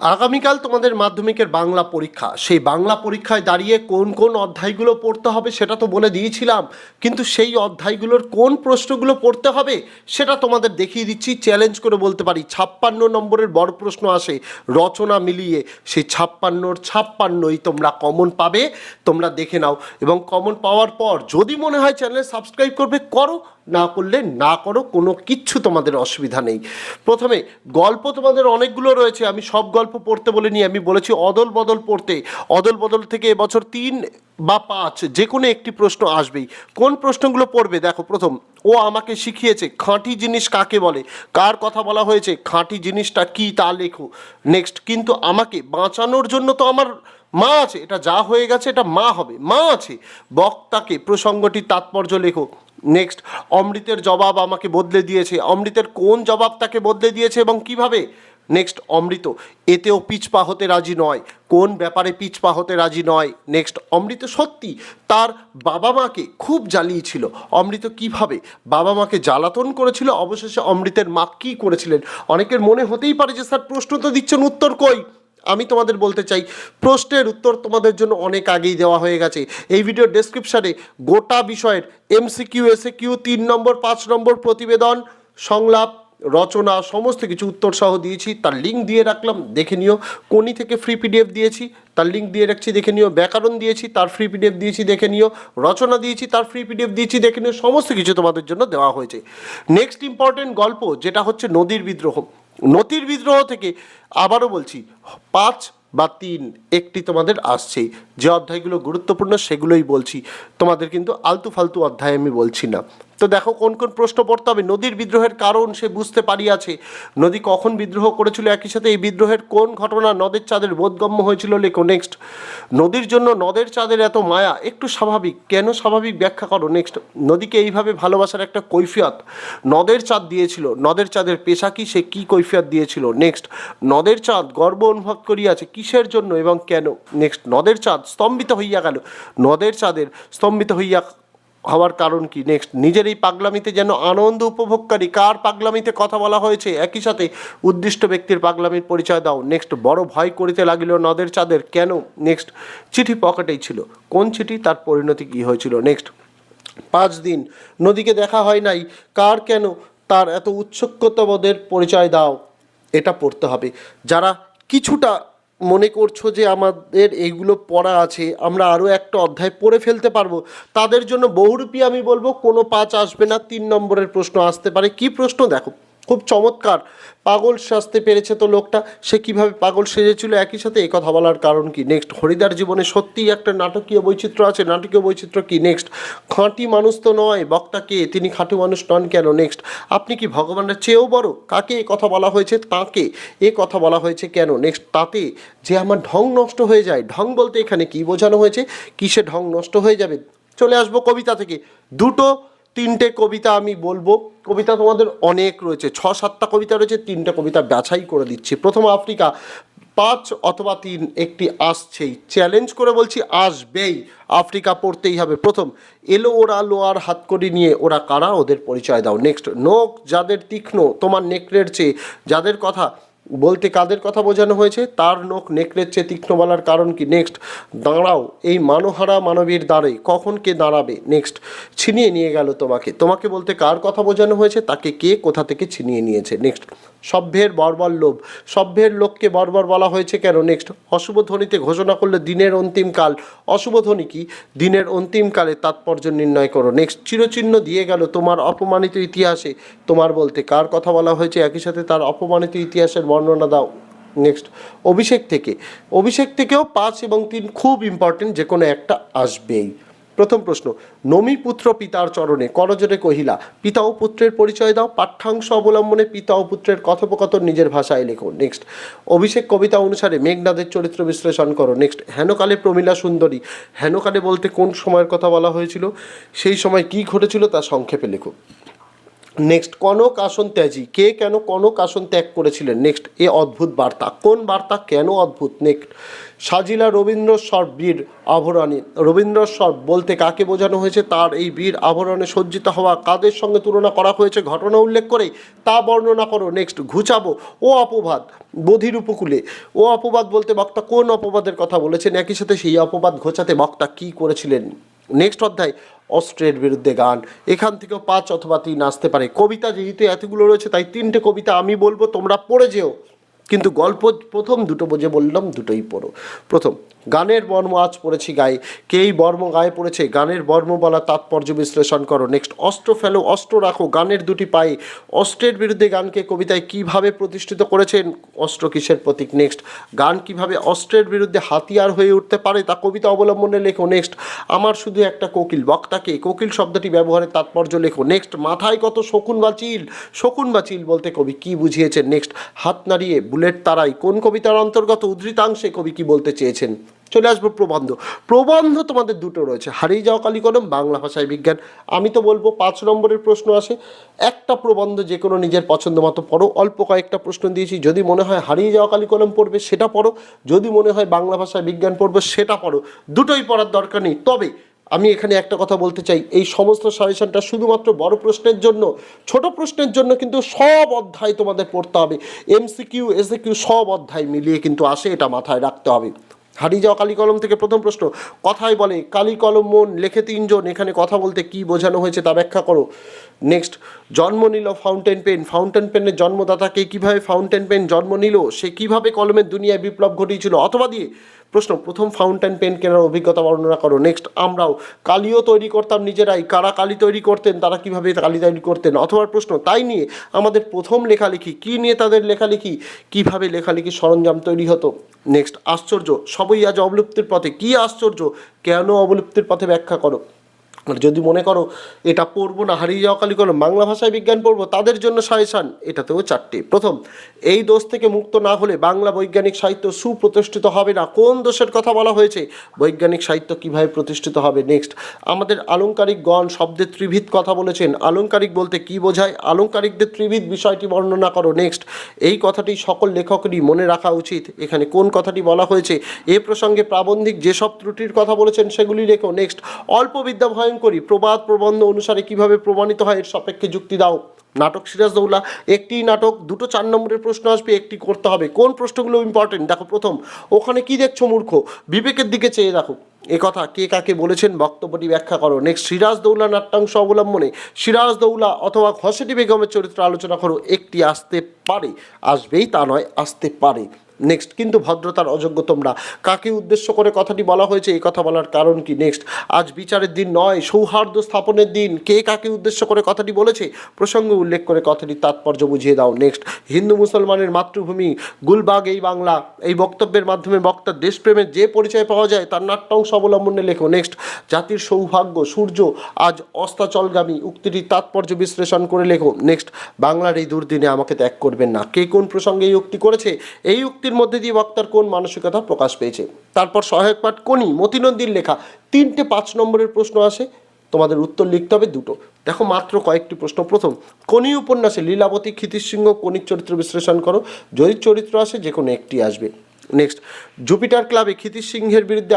আগামীকাল তোমাদের মাধ্যমিকের বাংলা পরীক্ষা। সেই বাংলা পরীক্ষায় দাঁড়িয়ে কোন কোন অধ্যায়গুলো পড়তে হবে সেটা তো বলে দিয়েছিলাম, কিন্তু সেই অধ্যায়গুলোর কোন প্রশ্নগুলো পড়তে হবে সেটা তোমাদের দেখিয়ে দিচ্ছি চ্যালেঞ্জ করে বলতে পারি। ছাপ্পান্ন নম্বরের বড় প্রশ্ন আসে, রচনা মিলিয়ে। সেই ছাপ্পান্নর ছাপ্পান্নই তোমরা কমন পাবে, তোমরা দেখে নাও। এবং কমন পাওয়ার পর যদি মনে হয় চ্যানেলে সাবস্ক্রাইব করবে, করো। না করলে না করো, কোনো কিচ্ছু তোমাদের অসুবিধা নেই। প্রথমে গল্প তোমাদের অনেকগুলো রয়েছে, আমি সব গল্প পড়তে বলিনি আমি বলেছি অদল বদল পড়তে। অদল বদল থেকে এবছর তিন বা পাঁচ যে কোনো একটি প্রশ্ন আসবেই। কোন প্রশ্নগুলো পড়বে? দেখো, প্রথম, ও আমাকে শিখিয়েছে খাঁটি জিনিস কাকে বলে? কার কথা বলা হয়েছে? খাঁটি জিনিসটা কি তা লেখো। নেক্সট কিন্তু আমাকে বাঁচানোর জন্য তো আমার মা আছে। এটা যা হয়ে গেছে, এটা মা হবে। মা আছে। বক্তাকে, প্রসঙ্গটির তাৎপর্য লেখো। নেক্সট অমৃতের জবাব আমাকে বদলে দিয়েছে। অমৃতের কোন জবাব তাকে বদলে দিয়েছে এবং কীভাবে? নেক্সট অমৃত। এতেও পিছপা হতে রাজি নয়। কোন ব্যাপারে পিছপা হতে রাজি নয়? নেক্সট অমৃত সত্যি। তার বাবা মাকে খুব জ্বালিয়েছিল। অমৃত কীভাবে? বাবা মাকে জ্বালাতন করেছিল। অবশেষে অমৃতের মা কী করেছিলেন? অনেকের মনে হতেই পারে যে, স্যার, প্রশ্ন তো দিচ্ছেন, উত্তর কই? আমি তোমাদের বলতে চাই, প্রশ্নের উত্তর তোমাদের জন্য অনেক আগেই দেওয়া হয়ে গেছে। এই ভিডিওর ডেসক্রিপশানে গোটা বিষয়ের এমসিকিউ এসে কিউ তিন নম্বর, পাঁচ নম্বর প্রতিবেদন, সংলাপ রচনা, সমস্ত কিছু উত্তর সহ দিয়েছি। তার লিঙ্ক দিয়ে রাখলাম, দেখে নিও। কোনি থেকে ফ্রি পিডিএফ দিয়েছি, তার লিঙ্ক দিয়ে রাখছি, দেখে নিও। ব্যাকরণ দিয়েছি, তার ফ্রি পিডিএফ দিয়েছি, দেখে নিও। রচনা দিয়েছি, তার ফ্রি পিডিএফ দিয়েছি, দেখে নিও। সমস্ত কিছু তোমাদের জন্য দেওয়া হয়েছে। নেক্সট ইম্পর্টেন্ট গল্প, যেটা হচ্ছে নদীর বিদ্রোহ। নদীর বিদ্রোহ থেকে আবারও বলছি, পাঁচ বা তিন, একটি তোমাদের আসছে। যে অধ্যায়গুলো গুরুত্বপূর্ণ, সেগুলোই বলছি। তোমাদের কিন্তু আলতু ফালতু অধ্যায় আমি বলছি না। তো দেখো কোন কোন প্রশ্ন পড়তে হবে। নদীর বিদ্রোহের কারণ সে বুঝতে পারিয়াছে। নদী কখন বিদ্রোহ করেছিল একই সাথে এই বিদ্রোহের কোন ঘটনা নদের চাঁদের বোধগম্য হয়েছিল লেখো নেক্সট। নদীর জন্য নদের চাঁদের এত মায়া, একটু স্বাভাবিক। কেন স্বাভাবিক ব্যাখ্যা করো নেক্সট। নদীকে এইভাবে ভালোবাসার একটা কৈফিয়ত নদের চাঁদ দিয়েছিল। নদের চাঁদের পেশা কি? সে কী কৈফিয়ত দিয়েছিল? নেক্সট। নদের চাঁদ গর্ব অনুভব করিয়াছে কিসের জন্য এবং কেন? নেক্সট। নদের চাঁদ স্তম্ভিত হইয়া গেল। নদের চাঁদের স্তম্ভিত হইয়া হওয়ার কারণ কি? নেক্সট নিজের এই পাগলামিতে যেন আনন্দ উপভোগকারী, কার পাগলামিতে কথা বলা হয়েছে? একই সাথে উদ্দিষ্ট ব্যক্তির পাগলামির পরিচয় দাও। নেক্সট বড় ভয় করিতে লাগিল নদের চাঁদের। কেন? নেক্সট চিঠি পকেটেই ছিল। কোন চিঠি? তার পরিণতি কী হয়েছিল? নেক্সট পাঁচ দিন নদীকে দেখা হয় নাই। কার কেন? তার এত উৎসুকতাবোধের পরিচয় দাও। এটা পড়তে হবে। যারা কিছুটা মনে করছ যে আমাদের এইগুলো পড়া আছে, আমরা আরও একটা অধ্যায় পড়ে ফেলতে পারব? তাদের জন্য বহুরূপী আমি বলব, কোনো পাঁচ আসবে না, তিন নম্বরের প্রশ্ন আসতে পারে। কি প্রশ্ন? দেখো। খুব চমৎকার। পাগল সাজতে পেরেছে তো লোকটা। সে কীভাবে পাগল সেজেছিল? একই সাথে এই কথা বলার কারণ কি? নেক্সট হরিদার জীবনে সত্যিই একটা নাটকীয় বৈচিত্র্য আছে। নাটকীয় বৈচিত্র্য কি? নেক্সট খাঁটি মানুষ তো নয়। বক্তা কে? তিনি খাঁটি মানুষ নন কেন? নেক্সট আপনি কি ভগবানের চেয়েও বড়? কাকে এ কথা বলা হয়েছে? তাকে। এ কথা বলা হয়েছে কেন? নেক্সট তাতে যে আমার ঢং নষ্ট হয়ে যায়। ঢং বলতে এখানে কি বোঝানো হয়েছে? কিসে ঢং নষ্ট হয়ে যাবে? চলে আসব কবিতা থেকে। দুটো তিনটে কবিতা আমি বলব। কবিতা তোমাদের অনেক রয়েছে। ছ, সাতটা কবিতা রয়েছে, তিনটে কবিতা বাছাই করে দিচ্ছি। প্রথম আফ্রিকা, পাঁচ অথবা তিন, একটি আসছেই। চ্যালেঞ্জ করে বলছি, আসবেই। আফ্রিকা পড়তেই হবে। প্রথম, এলো ওরা লোয়ার হাতকড়ি নিয়ে। ওরা কারা? ওদের পরিচয় দাও। নেক্সট নোক যাদের তীক্ষ্ণ, তোমার নেকড়ের চেয়ে। যাদের কথা বলতে কাদের কথা বোঝানো হয়েছে? তার নখ নেকড়ের চেয়ে তীক্ষ্ণ বলার কারণ কি? নেক্সট দাঁড়াও, এই মানহারা মানবীর দ্বারে কখন কে দাঁড়াবে? নেক্সট ছিনিয়ে নিয়ে গেল তোমাকে। তোমাকে বলতে কার কথা বোঝানো হয়েছে? তাকে কে কোথা থেকে ছিনিয়ে নিয়েছে? নেক্সট সভ্যের বর্বর লোভ। সভ্যের লোককে বর্বর বলা হয়েছে কেন? নেক্সট অশুভ ধ্বনিতে ঘোষণা করলে, দিনের অন্তিমকাল অশুভ ধ্বনি কি? দিনের অন্তিমকালে তাৎপর্য নির্ণয় করো। নেক্সট চিরচিহ্ন দিয়ে গেল তোমার অপমানিত ইতিহাসে। তোমার বলতে কার কথা বলা হয়েছে? একই সাথে তার অপমানিত ইতিহাসের বর্ণনা দাও। নেক্সট অভিষেক থেকে। অভিষেক থেকেও পাঁচ এবং তিন খুব ইম্পর্টেন্ট যে কোনো একটা আসবেই। প্রথম প্রশ্ন, নমি পুত্র পিতার চরণে করজরে কহিলা, পিতা ও পুত্রের পরিচয় দাও। পাঠ্যাংশ অবলম্বনে পিতা ও পুত্রের কথোপকথন নিজের ভাষায় লেখো। নেক্সট অভিষেক কবিতা অনুসারে মেঘনাদের চরিত্র বিশ্লেষণ করো। নেক্সট হেনকালে প্রমীলা সুন্দরী। হেনকালে বলতে কোন সময়ের কথা বলা হয়েছিল? সেই সময় কি ঘটেছিল তা সংক্ষেপে লেখো। নেক্সট কনক আসন ত্যাজি। কে কেন কনক আসন ত্যাগ করেছিলেন? নেক্সট এ অদ্ভুত বার্তা। কোন বার্তা কেন অদ্ভুত? নেক্সট সাজিলা রবীন্দ্র বীর আভরণে। রবীন্দ্র বলতে কাকে বোঝানো হয়েছে? তার এই বীর আভরণে সজ্জিত হওয়া কাদের সঙ্গে তুলনা করা হয়েছে? ঘটনা উল্লেখ করে তা বর্ণনা করো। নেক্সট ঘুচাবো। ও অপবাদ, বধির উপকূলে। ও অপবাদ বলতে বক্তা কোন অপবাদের কথা বলেছেন? একই সাথে সেই অপবাদ ঘোচাতে বক্তা কী করেছিলেন? নেক্সট অধ্যায় অস্ট্রের বিরুদ্ধে গান। এখান থেকেও পাঁচ অথবা তিন আসতে পারে। কবিতা যেহেতু এতগুলো রয়েছে, তাই তিনটে কবিতা আমি বলব, তোমরা পড়ে যেও। কিন্তু গল্প প্রথম দুটো বোঝে বললাম, দুটোই পড়ো। প্রথম, গানের বর্ম আজ পড়েছি গায়ে। কেই বর্ম গায়ে পড়েছে? গানের বর্ম বলা তাৎপর্য বিশ্লেষণ করো। নেক্সট অস্ত্র ফেলো, অস্ত্র রাখো, গানের দুটি পায়ে। অস্ত্রের বিরুদ্ধে গানকে কবিতায় কীভাবে প্রতিষ্ঠিত করেছেন? অস্ত্র কিসের প্রতীক? নেক্সট গান কীভাবে অস্ত্রের বিরুদ্ধে হাতিয়ার হয়ে উঠতে পারে তা কবিতা অবলম্বনে লেখো। নেক্সট আমার শুধু একটা কোকিল, বক্তাকে। কোকিল শব্দটি ব্যবহারের তাৎপর্য লেখো। নেক্সট মাথায় কত শকুন বা চিল? শকুন বা চিল বলতে কবি কি বুঝিয়েছেন? নেক্সট হাত নাড়িয়ে বুলেট তারাই। কোন কবিতার অন্তর্গত উদ্ধৃতাংশে কবি কি বলতে চেয়েছেন? চলে আসব প্রবন্ধ। প্রবন্ধ তোমাদের দুটো রয়েছে। হারিয়ে যাওয়া কালিকলম, বাংলা ভাষায় বিজ্ঞান। আমি তো বলব, পাঁচ নম্বরের প্রশ্ন আসে। একটা প্রবন্ধ যে কোনো নিজের পছন্দ মতো পড়ো। অল্প কয়েকটা প্রশ্ন দিয়েছি। যদি মনে হয় হারিয়ে যাওয়া কালিকলম পড়বে, সেটা পড়ো। যদি মনে হয় বাংলা ভাষায় বিজ্ঞান পড়বে, সেটা পড়ো। দুটোই পড়ার দরকার নেই। তবে আমি এখানে একটা কথা বলতে চাই। এই সমস্ত সাজেশনটা শুধুমাত্র বড় প্রশ্নের জন্য, ছোট প্রশ্নের জন্য কিন্তু সব অধ্যায় তোমাদের পড়তে হবে। এমসিকিউ এসিকিউ সব অধ্যায় মিলিয়ে কিন্তু আসে, এটা মাথায় রাখতে হবে। হারিয়ে যাওয়া কালি কলম থেকে প্রথম প্রশ্ন কথাই বলে কালি কলম মন লেখে তিনজন, এখানে কথা বলতে কি বোঝানো হয়েছে তা ব্যাখ্যা করো। নেক্সট জন্ম নিল ফাউন্টেন পেন ফাউন্টেন পেনের জন্মদাতাকে কীভাবে ফাউন্টেন পেন জন্ম নিল? সে কীভাবে কলমের দুনিয়ায় বিপ্লব ঘটিয়েছিল? অথবা দিয়ে প্রশ্ন, প্রথম ফাউন্টেন পেন কেনার অভিজ্ঞতা বর্ণনা করো। নেক্সট আমরাও কালিও তৈরি করতাম নিজেরাই। কারা কালি তৈরি করতেন, তারা কীভাবে কালি তৈরি করতেন? অথবা প্রশ্ন, তাই নিয়ে আমাদের প্রথম লেখালেখি, কী নিয়ে তাদের লেখালেখি? কীভাবে লেখালেখি সরঞ্জাম তৈরি হতো? নেক্সট আশ্চর্য, সবই আজ অবলুপ্তির পথে। কি আশ্চর্য, কেন অবলুপ্তির পথে ব্যাখ্যা করো? আর যদি মনে করো এটা পড়ব না, হারিয়ে যাওয়া কালি করো বাংলা ভাষায় বিজ্ঞান পড়ব, তাদের জন্য সাজেশান এটাতেও চারটে। প্রথম, এই দোষ থেকে মুক্ত না হলে বাংলা বৈজ্ঞানিক সাহিত্য সুপ্রতিষ্ঠিত হবে না। কোন দোষের কথা বলা হয়েছে? বৈজ্ঞানিক সাহিত্য কীভাবে প্রতিষ্ঠিত হবে? নেক্সট আমাদের আলংকারিক গণ শব্দের ত্রিভিদ কথা বলেছেন। আলংকারিক বলতে কি বোঝায়? আলংকারিকদের ত্রিভিদ বিষয়টি বর্ণনা করো। নেক্সট এই কথাটি সকল লেখকেরই মনে রাখা উচিত। এখানে কোন কথাটি বলা হয়েছে? এ প্রসঙ্গে প্রাবন্ধিক যেসব ত্রুটির কথা বলেছেন সেগুলি লেখো। নেক্সট অল্প বিদ্যা ভয়ঙ্করী প্রবাদ প্রবন্ধ অনুসারে কীভাবে প্রমাণিত হয় এর সাপেক্ষে যুক্তি দাও। নাটক সিরাজদৌল্লা একটি নাটক, দুটো চার নম্বরের প্রশ্ন আসবে, একটি করতে হবে। কোন প্রশ্নগুলো ইম্পর্টেন্ট দেখো, প্রথম, ওখানে কি দেখছ মূর্খ? বিবেকের দিকে চেয়ে দেখো। এ কথা, কে কাকে বলেছেন বক্তব্যটি ব্যাখ্যা করো। নেক্সট সিরাজদৌল্লা নাট্যাংশ অবলম্বনে সিরাজদৌল্লা অথবা ঘসেটি বেগমের চরিত্র আলোচনা করো। একটি আসতে পারে। আসবেই তা নয়, আসতে পারে। নেক্সট কিন্তু ভদ্রতার অযোগ্য তোমরা। কাকে উদ্দেশ্য করে কথাটি বলা হয়েছে, এই কথা বলার কারণ কি? নেক্সট আজ বিচারের দিন নয়, সৌহার্দ্য স্থাপনের দিন। কে কাকে উদ্দেশ্য করে কথাটি বলেছে? প্রসঙ্গ উল্লেখ করে কথাটির তাৎপর্য বুঝিয়ে দাও। নেক্সট হিন্দু মুসলমানের মাতৃভূমি গুলবাগ, এই বাংলা, এই বক্তব্যের মাধ্যমে বক্তার দেশপ্রেমের যে পরিচয় পাওয়া যায়, তার নাট্যাংশ অবলম্বনে লেখো। নেক্সট জাতির সৌভাগ্য, সূর্য আজ অস্তাচলগামী। উক্তিটির তাৎপর্য বিশ্লেষণ করে লেখো। নেক্সট বাংলার এই দুর্দিনে আমাকে ত্যাগ করবেন না। কে কোন প্রসঙ্গে এই উক্তি করেছে? এই উক্তির মধ্যে দিয়ে বক্তার কোন মানসিকতা প্রকাশ পেয়েছে? তারপর সহায়ক পাঠ কোনি মতিনন্দীর লেখা তিনটে পাঁচ নম্বরের প্রশ্ন আসে। তোমাদের উত্তর লিখতে হবে দুটো। দেখো মাত্র কয়েকটি প্রশ্ন। প্রথম, কোনি উপন্যাসে লীলাবতী ক্ষিতিসিংহ কণিক চরিত্র বিশ্লেষণ করো। যদি চরিত্র আসে, যে কোনো একটি আসবে। নেক্সট জুপিটার ক্লাবে ক্ষিতিসিংহের বিরুদ্ধে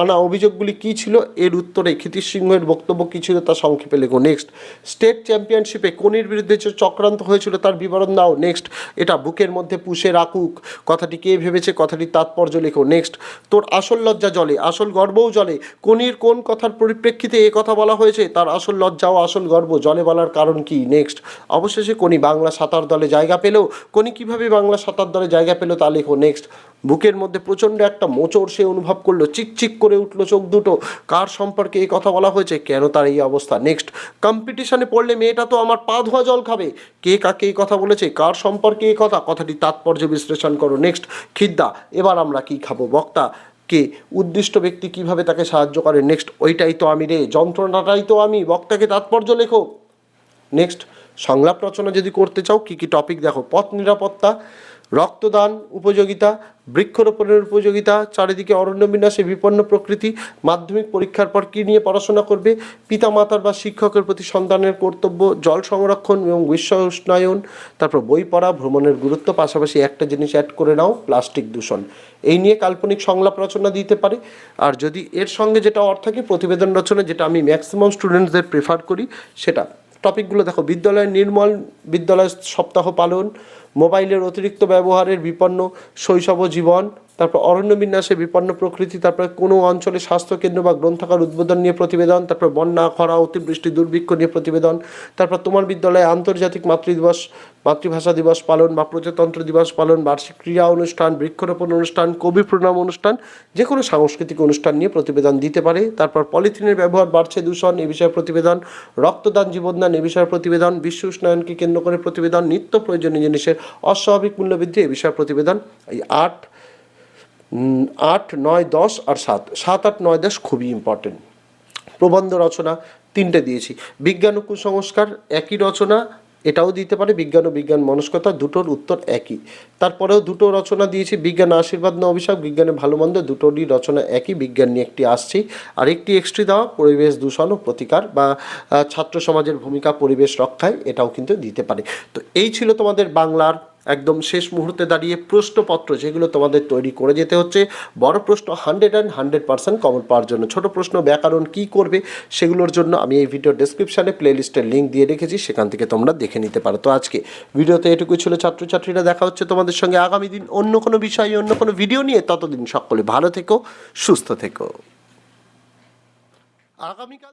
আনা অভিযোগগুলি কী ছিল? এর উত্তরে ক্ষিতিশ সিংহের বক্তব্য কী ছিল তা সংক্ষেপে লেখো। নেক্সট, স্টেট চ্যাম্পিয়নশিপে কোনির বিরুদ্ধে যে চক্রান্ত হয়েছিল তার বিবরণ দাও নেক্সট, এটা বুকের মধ্যে পুষে রাখুক। কথাটি কে ভেবেছে? কথাটির তাৎপর্য লেখো। নেক্সট, তোর আসল লজ্জা জলে, আসল গর্বও জলে। কোনির কোন কথার পরিপ্রেক্ষিতে এ কথা বলা হয়েছে? তার আসল লজ্জা ও আসল গর্ব। জলে বলার কারণ কি? নেক্সট, অবশেষে কোনি বাংলা সাঁতার দলে জায়গা পেলেও কোনি কীভাবে বাংলা সাঁতার দলে জায়গা পেল তা লেখো। নেক্সট বুকের মধ্যে প্রচণ্ড একটা মোচড় সে অনুভব করল, চিকচিক করে উঠল চোখ দুটো। কার সম্পর্কে এই কথা বলা হয়েছে? কেন তার এই অবস্থা? নেক্সট কম্পিটিশনে পড়লে মেয়েটা তো আমার পা ধোয়া জল খাবে। কে কাকে এই কথা বলেছে? কার সম্পর্কে এই কথা? কথাটি তাৎপর্য বিশ্লেষণ করো। নেক্সট খিদ্দা, এবার আমরা কি খাব? বক্তা, কে? উদ্দিষ্ট ব্যক্তি কীভাবে তাকে সাহায্য করে? নেক্সট ওইটাই তো আমি রে, যন্ত্রণাটাই তো আমি। বক্তাকে তাৎপর্য লেখো। নেক্সট সংলাপ রচনা যদি করতে চাও, কী কী টপিক দেখো? পথ নিরাপত্তা রক্তদান উপযোগিতা, বৃক্ষরোপণের উপযোগিতা, চারিদিকে অরণ্য বিন্যাসে বিপন্ন প্রকৃতি, মাধ্যমিক পরীক্ষার পর কী নিয়ে পড়াশোনা করবে, পিতামাতার বা শিক্ষকের প্রতি সন্তানের কর্তব্য, জল সংরক্ষণ এবং বিশ্ব উষ্ণায়ন, তারপর বই পড়া, ভ্রমণের গুরুত্ব, পাশাপাশি একটা জিনিস অ্যাড করে নাও, প্লাস্টিক দূষণ। এই নিয়ে কাল্পনিক সংলাপ রচনা দিতে পারে। আর যদি এর সঙ্গে যেটা অর্থ থাকে, প্রতিবেদন রচনা, যেটা আমি ম্যাক্সিমাম স্টুডেন্টসদের প্রেফার করি, সেটা। টপিকগুলো দেখো, বিদ্যালয়ের নির্মল বিদ্যালয় সপ্তাহ পালন মোবাইলের অতিরিক্ত ব্যবহারের বিপন্ন শৈশব জীবন, তারপর অরণ্য বিন্যাসে বিপন্ন প্রকৃতি, তারপর কোনো অঞ্চলে স্বাস্থ্যকেন্দ্র বা গ্রন্থাগার উদ্বোধন নিয়ে প্রতিবেদন, তারপর বন্যা, খরা, অতিবৃষ্টি, দুর্ভিক্ষ নিয়ে প্রতিবেদন, তারপর তোমার বিদ্যালয়ে আন্তর্জাতিক মাতৃদিবস, মাতৃভাষা দিবস পালন বা প্রজাতন্ত্র দিবস পালন, বার্ষিক ক্রীড়া অনুষ্ঠান, বৃক্ষরোপণ অনুষ্ঠান, কবি প্রণাম অনুষ্ঠান যে কোনো সাংস্কৃতিক অনুষ্ঠান নিয়ে প্রতিবেদন দিতে পারে। তারপর পলিথিনের ব্যবহার বাড়ছে দূষণ, এ বিষয়ে প্রতিবেদন, রক্তদান জীবনদান, এ বিষয়ে প্রতিবেদন, বিশ্ব উষ্ণায়নকে কেন্দ্র করে প্রতিবেদন, নিত্য প্রয়োজনীয় জিনিসের অস্বাভাবিক মূল্যবৃদ্ধি এই বিষয়ে প্রতিবেদন, এই আট আট, নয়, দশ আর সাত। সাত, আট, নয়, দশ খুবই ইম্পর্টেন্ট প্রবন্ধ রচনা তিনটে দিয়েছি। বিজ্ঞান ও কুসংস্কার একই রচনা এটাও দিতে পারে, বিজ্ঞান ও বিজ্ঞান মনস্কতা দুটোর উত্তর একই। তারপরেও দুটো রচনা দিয়েছি, বিজ্ঞান আশীর্বাদ না অভিশাপ, বিজ্ঞানে ভালো মন্দ, দুটোরই রচনা একই, বিজ্ঞান নিয়ে একটি আসছি। আর একটি এক্সট্রি দেওয়া, পরিবেশ দূষণ ও প্রতিকার বা ছাত্র সমাজের ভূমিকা পরিবেশ রক্ষায় এটাও কিন্তু দিতে পারে। তো এই ছিল তোমাদের বাংলার একদম শেষ মুহূর্তে দাঁড়িয়ে প্রশ্নপত্র যেগুলো তোমাদের তৈরি করে যেতে হচ্ছে। বড় প্রশ্ন hundred and hundred percent common পাওয়ার জন্য। ছোট প্রশ্ন, ব্যাকরণ কী করবে সেগুলোর জন্য আমি এই ভিডিও ডেসক্রিপশানে প্লেলিস্টের লিঙ্ক দিয়ে রেখেছি, সেখান থেকে তোমরা দেখে নিতে পারো। তো আজকে ভিডিওতে এটুকু ছিল, ছাত্রছাত্রীরা দেখা হচ্ছে তোমাদের সঙ্গে আগামী দিন অন্য কোনো বিষয়ে, অন্য কোনো ভিডিও নিয়ে। ততদিন সকলে ভালো থেকো, সুস্থ থেকো। আগামীকাল